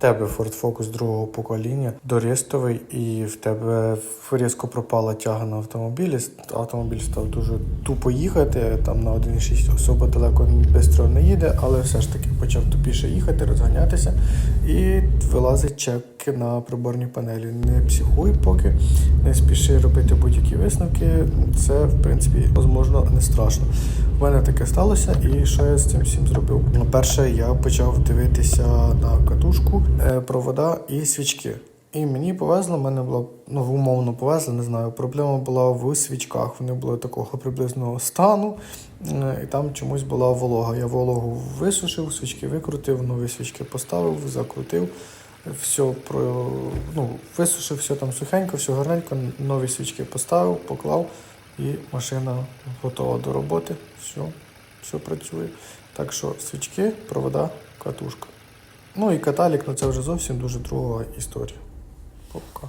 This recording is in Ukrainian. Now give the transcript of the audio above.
тебе Ford Focus другого покоління, дорістовий, і в тебе різко пропала тяга на автомобілі. Автомобіль став дуже тупо їхати. Там на 1.6 особа далеко швидко не їде, але все ж таки почав тупіше їхати, розганятися. І вилазить чек на приборній панелі. Не психуй, поки не спіши робити будь-які висновки. Це в принципі можливо не страшно. У мене таке сталося, і що я з цим всім зробив? Ну, перше, я почав дивитися на катушку, е, провода і свічки. І мені повезло, мене була ну умовно повезло, не знаю. Проблема була в свічках. Вони були такого приблизного стану, е, і там чомусь була волога. Я вологу висушив, свічки викрутив, нові свічки поставив, закрутив. Все про ну, висушив, все там сухенько, все гарненько, нові свічки поставив, поклав, і машина готова до роботи. Все, все працює. Так що свічки, провода, катушка. Ну і каталік, ну це вже зовсім дуже друга історія. Пока.